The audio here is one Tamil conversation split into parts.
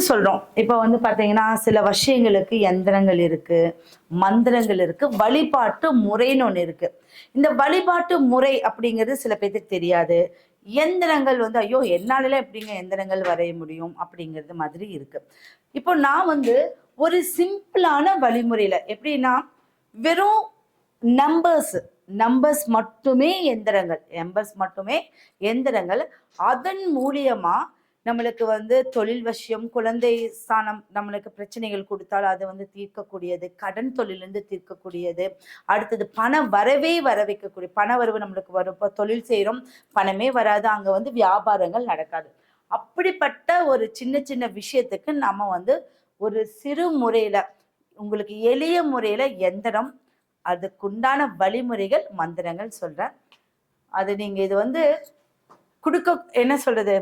வசியம்னு சொல்றோம். இப்போ வந்து பாத்தீங்கன்னா சில விஷயங்களுக்கு எந்திரங்கள் இருக்கு மந்திரங்கள் இருக்கு வழிபாட்டு முறைன்னு ஒன்று இருக்கு. இந்த வழிபாட்டு முறை அப்படிங்கிறது சில பேருக்கு தெரியாது. எந்திரங்கள் வந்து ஐயோ என்னால எப்படிங்க எந்திரங்கள் வரைய முடியும் அப்படிங்கிறது மாதிரி இருக்கு. இப்போ நான் வந்து ஒரு சிம்பிளான வழிமுறையில எப்படின்னா வெறும் நம்பர்ஸ் நம்பர்ஸ் மட்டுமே எந்திரங்கள் நம்பர்ஸ் மட்டுமே எந்திரங்கள் அதன் மூலியமா நம்மளுக்கு வந்து தொழில் வசியம் குழந்தை ஸ்தானம் நம்மளுக்கு பிரச்சனைகள் கொடுத்தால் அதை வந்து தீர்க்கக்கூடியது. கடன் தொழிலிருந்து தீர்க்கக்கூடியது. அடுத்தது பண வரவே வர வைக்கக்கூடிய பண வரவு நம்மளுக்கு வரும். இப்போ தொழில் செய்கிறோம் பணமே வராது. அங்கே வந்து வியாபாரங்கள் நடக்காது. அப்படிப்பட்ட ஒரு சின்ன சின்ன விஷயத்துக்கு நம்ம வந்து ஒரு சிறு முறையில் உங்களுக்கு எளிய முறையில் எந்திரம் அதுக்குண்டான வழிமுறைகள் மந்திரங்கள் சொல்கிறேன் அது நீங்கள் இது வந்து கொடுக்க என்ன சொல்கிறது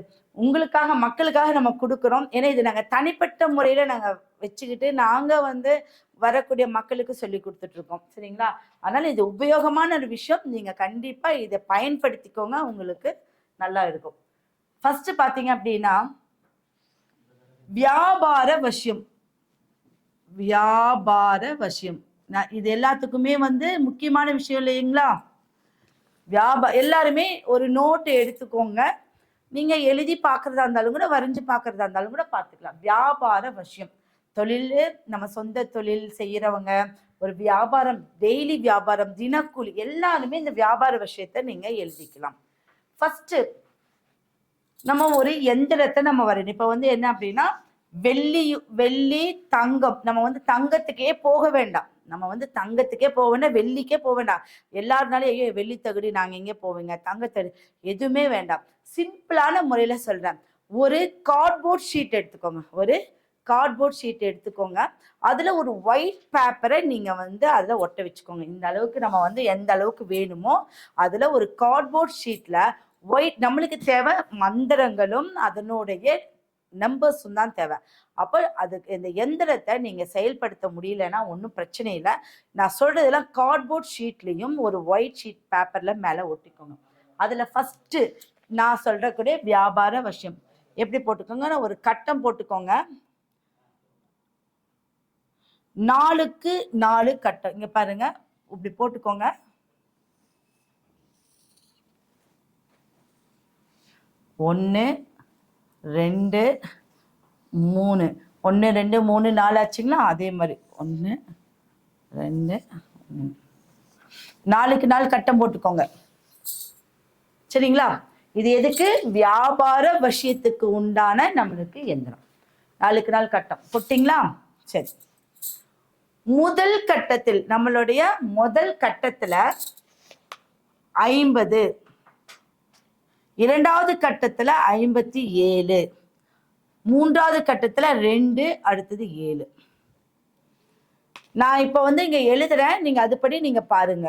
உங்களுக்காக மக்களுக்காக நம்ம கொடுக்குறோம். ஏன்னா இது நாங்கள் தனிப்பட்ட முறையில் நாங்கள் வச்சுக்கிட்டு நாங்கள் வந்து வரக்கூடிய மக்களுக்கு சொல்லி கொடுத்துட்ருக்கோம். சரிங்களா? அதனால் இது உபயோகமான ஒரு விஷயம். நீங்கள் கண்டிப்பாக இதை பயன்படுத்திக்கோங்க. உங்களுக்கு நல்லா இருக்கும். ஃபர்ஸ்ட் பார்த்தீங்க அப்படின்னா வியாபார வசியம். வியாபார வசியம். நான் இது எல்லாத்துக்குமே வந்து முக்கியமான விஷயம் இல்லைங்களா? வியாபா எல்லாருமே ஒரு நோட்டு எடுத்துக்கோங்க. நீங்க எழுதி பார்க்கறதா இருந்தாலும் கூட வரைஞ்சு பார்க்கறதா இருந்தாலும் கூட பார்த்துக்கலாம். வியாபார வசியம் தொழில் நம்ம சொந்த தொழில் செய்யறவங்க ஒரு வியாபாரம் டெய்லி வியாபாரம் தினக்கூலி எல்லாருமே இந்த வியாபார விஷயத்தை நீங்க எழுதிக்கலாம். ஃபர்ஸ்ட் நம்ம ஒரு எந்திரத்தை நம்ம வரையணும். இப்போ வந்து என்ன அப்படின்னா வெள்ளி வெள்ளி தங்கம். நம்ம வந்து தங்கத்துக்கே போக வேண்டாம். நம்ம வந்து தங்கத்துக்கே போக வேண்டாம் வெள்ளிக்கே போக வேண்டாம். எல்லாருனாலும் ஐயோ வெள்ளி தகுடி நாங்கள் எங்கே போவீங்க? தங்கத்தடி எதுவுமே வேண்டாம். சிம்பிளான முறையில் சொல்கிறேன் ஒரு கார்ட்போர்ட் ஷீட் எடுத்துக்கோங்க. ஒரு கார்ட்போர்ட் ஷீட் எடுத்துக்கோங்க. அதில் ஒரு ஒயிட் பேப்பரை நீங்கள் வந்து அதில் ஒட்ட வச்சுக்கோங்க. இந்த அளவுக்கு நம்ம வந்து எந்த அளவுக்கு வேணுமோ அதில் ஒரு கார்ட்போர்ட் ஷீட்டில் ஒயிட் நம்மளுக்கு தேவை மந்திரங்களும் அதனுடைய நம்பர்ஸும் தான் தேவை. அப்போ அதுக்கு இந்த எந்திரத்தை நீங்கள் செயல்படுத்த முடியலன்னா ஒன்றும் பிரச்சனை இல்லை. நான் சொல்கிறதெல்லாம் கார்ட்போர்ட் ஷீட்லேயும் ஒரு ஒயிட் ஷீட் பேப்பரில் மேலே ஒட்டிக்கோங்க. அதில் ஃபஸ்ட்டு நான் சொல்கிறக்கூடிய வியாபார விஷயம். எப்படி போட்டுக்கோங்க ஒரு கட்டம் போட்டுக்கோங்க. நாலுக்கு நாலு கட்டம். இங்கே பாருங்க. இப்படி போட்டுக்கோங்க. ஒன்று ரெண்டு மூணு. ஒன்று ரெண்டு மூணு நாலு ஆச்சுங்களா அதே மாதிரி. ஒன்று ரெண்டு மூணு. நாலுக்கு நாள் கட்டம் போட்டுக்கோங்க. சரிங்களா? இது எதுக்கு? வியாபார விஷயத்துக்கு உண்டான நம்மளுக்கு எந்திரம். நாளுக்கு நாள் கட்டம். போட்டிங்களா? சரி. முதல் கட்டத்தில் நம்மளுடைய முதல் கட்டத்தில் ஐம்பது இரண்டாவது கட்டத்தில் ஐம்பத்தி ஏழு. மூன்றாவது கட்டத்தில் ரெண்டு அடுத்தது ஏழு. நான் இப்போ வந்து இங்கே எழுதுறேன். நீங்கள் அதுபடி நீங்கள் பாருங்க.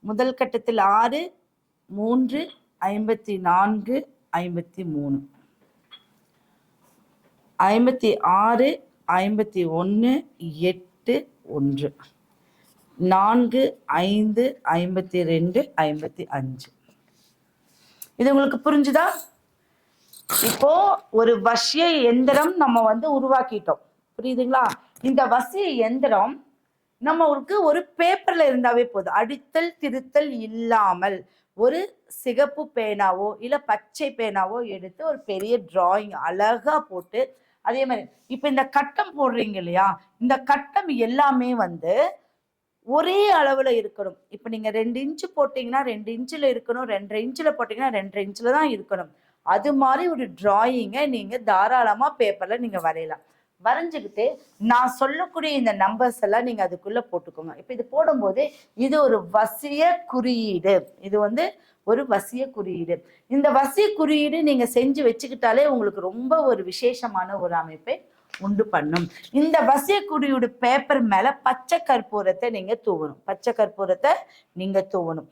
முதல் கட்டத்தில் ஆறு மூன்று ஐம்பத்தி நான்கு ஐம்பத்தி மூணு. ஐம்பத்தி ஆறு ஐம்பத்தி ஒன்று எட்டு ஒன்று. நான்கு ஐந்து ஐம்பத்தி ரெண்டு ஐம்பத்தி அஞ்சு. இது உங்களுக்கு புரிஞ்சுதா? இப்போ ஒரு வசிய எந்திரம் நம்ம வந்து உருவாக்கிட்டோம். புரியுதுங்களா? இந்த வசிய எந்திரம் நம்மளுக்கு ஒரு பேப்பர்ல இருந்தாவே போதும். அடித்தல் திருத்தல் இல்லாமல் ஒரு சிகப்பு பேனாவோ இல்ல பச்சை பேனாவோ எடுத்து ஒரு பெரிய டிராயிங் அழகா போட்டு அதே மாதிரி இப்ப இந்த கட்டம் போடுறீங்க இல்லையா? இந்த கட்டம் எல்லாமே வந்து ஒரே அளவுல இருக்கணும். இப்ப நீங்க ரெண்டு இன்ச்சு போட்டீங்கன்னா ரெண்டு இன்ச்சுல இருக்கணும் ரெண்டரை இன்ச்சுல போட்டீங்கன்னா ரெண்டரை இன்ச்சுல தான் இருக்கணும். அது மாதிரி ஒரு டிராயிங்கை நீங்க தாராளமா பேப்பர்ல நீங்க வரையலாம். வரைஞ்சுக்கிட்டு நான் சொல்லக்கூடிய இந்த நம்பர்ஸ் எல்லாம் நீங்க அதுக்குள்ள போட்டுக்கோங்க. இப்ப இது போடும்போது இது ஒரு வசிய குறியீடு. இது வந்து ஒரு வசிய குறியீடு. இந்த வசிய குறியீடு நீங்க செஞ்சு வச்சுக்கிட்டாலே உங்களுக்கு ரொம்ப ஒரு விசேஷமான ஒரு அமைப்பை. உண்டு பண்ணும். இந்த வசிய குறியீடு பேப்பர் மேல பச்சை கற்பூரத்தை நீங்க தூவணும். பச்சை கற்பூரத்தை நீங்க தூவணும்.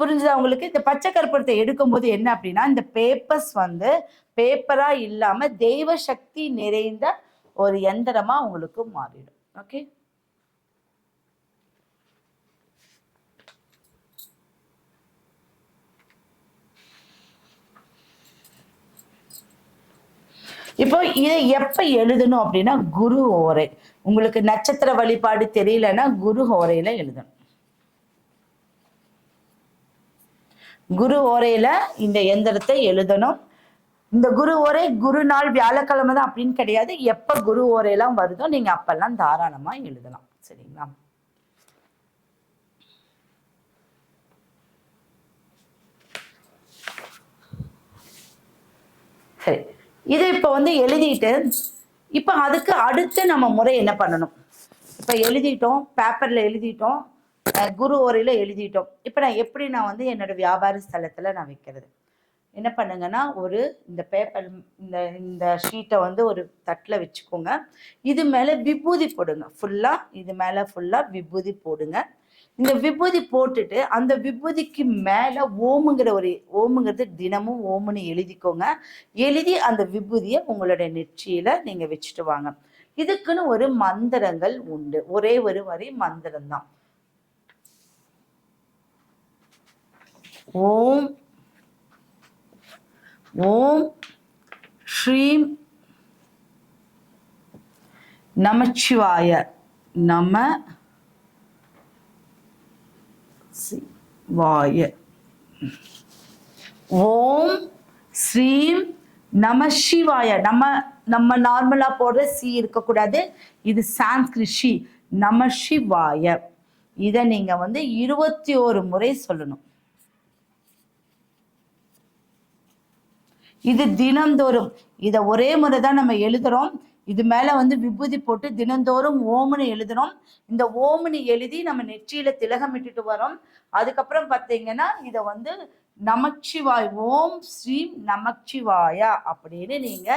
புரிஞ்சுதா உங்களுக்கு? இந்த பச்சை கற்பூரத்தை எடுக்கும்போது என்ன அப்படின்னா இந்த பேப்பர்ஸ் வந்து பேப்பரா இல்லாம தெய்வ சக்தி நிறைந்த ஒரு எந்திரமா உங்களுக்கு மாறிடும். ஓகே இப்போ இதை எப்ப எழுதணும் அப்படின்னா குரு ஓரை. உங்களுக்கு நட்சத்திர வழிபாடு தெரியலன்னா குரு ஓரையில எழுதணும். குரு ஓரையில இந்த எந்திரத்தை எழுதணும். இந்த குரு ஓரை குரு நாள் வியாழக்கிழமை தான் அப்படின்னு கிடையாது. எப்ப குரு ஓரையெல்லாம் வருதோ நீங்க அப்பெல்லாம் தாராளமா எழுதலாம். சரிங்களா? சரி. இது இப்போ வந்து எழுதிட்டு இப்போ அதுக்கு அடுத்து நம்ம முறை என்ன பண்ணணும்? இப்போ எழுதிட்டோம் பேப்பரில் எழுதிட்டோம் குரு ஓரையில் எழுதிட்டோம். இப்போ நான் எப்படி நான் வந்து என்னோட வியாபார ஸ்தலத்தில் நான் வைக்கிறது? என்ன பண்ணுங்கன்னா ஒரு இந்த பேப்பர் இந்த இந்த ஷீட்டை வந்து ஒரு தட்டில் வச்சுக்கோங்க. இது மேலே விபூதி போடுங்க. ஃபுல்லாக இது மேலே ஃபுல்லாக விபூதி போடுங்க. இந்த விபூதி போட்டுட்டு அந்த விபூதிக்கு மேலே ஓமுங்கிற ஒரு ஓமுங்கிறது தினமும் ஓமுன்னு எழுதிக்கோங்க. எழுதி அந்த விபூதியை உங்களுடைய நெற்றியில நீங்க வச்சுட்டு வாங்க. இதுக்குன்னு ஒரு மந்திரங்கள் உண்டு. ஒரே ஒரு வரி மந்திரம் தான். ஓம் ஓம் ஸ்ரீம் நமச்சிவாய நம சிவாய ஓம் ஸ்ரீம் நம சிவாய. நம்ம நம்ம நார்மலா போடுற சி இருக்கக்கூடாது. இது சான்ஸ்கிரிட் ஷி நம சிவாய. இதை நீங்க வந்து இருபத்தி ஒரு முறை சொல்லணும். இது தினந்தோறும். இதை ஒரே முறை தான் நம்ம எழுதுறோம். இது மேல வந்து விபூதி போட்டு தினந்தோறும் ஓமுனி எழுதுறோம் இந்த ஓமுனி எழுதி நம்ம நெற்றியில திலகமிட்டுட்டு வரோம். அதுக்கப்புறம் பார்த்தீங்கன்னா இதை வந்து நமச்சிவாய் ஓம் ஸ்ரீம் நமச்சிவாயா அப்படின்னு நீங்க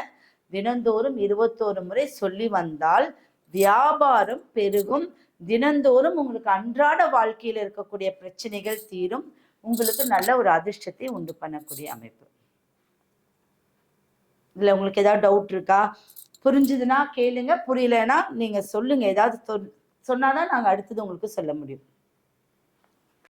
தினந்தோறும் இருபத்தோரு முறை சொல்லி வந்தால் வியாபாரம் பெருகும். தினந்தோறும் உங்களுக்கு அன்றாட வாழ்க்கையில் இருக்கக்கூடிய பிரச்சனைகள் தீரும். உங்களுக்கு நல்ல ஒரு அதிர்ஷ்டத்தை உண்டு பண்ணக்கூடிய அமைப்பு. இதுல உங்களுக்கு ஏதாவது டவுட் இருக்கா? புரிஞ்சுதுன்னா கேளுங்க புரியலைன்னா நீங்க சொல்லுங்க. ஏதாவது சொன்னாதான் நாங்க அடுத்தது உங்களுக்கு சொல்ல முடியும்.